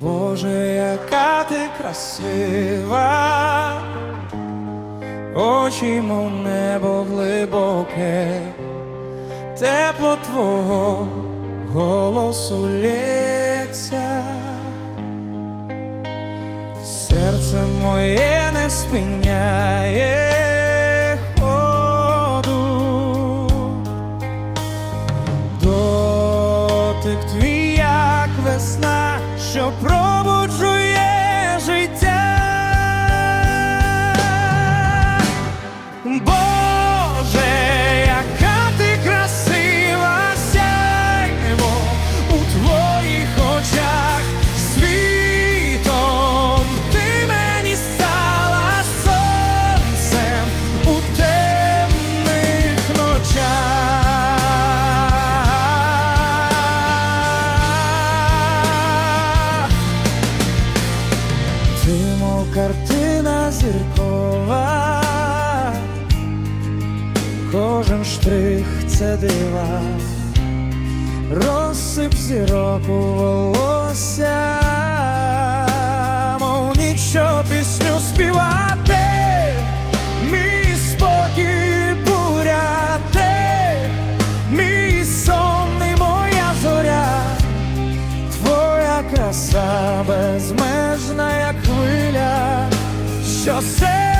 Боже, яка ти красива, очі, мов небо глибоке, тепло твого голосу серце моє не спиняє ходу. Дотик твій, як весна, що пробуджує кожен це дива, розсип зірок у волосся, мов нічого пісню співати, мій спокій буряти, мій сон і моя зоря. Твоя краса безмежна, як хвиля, що все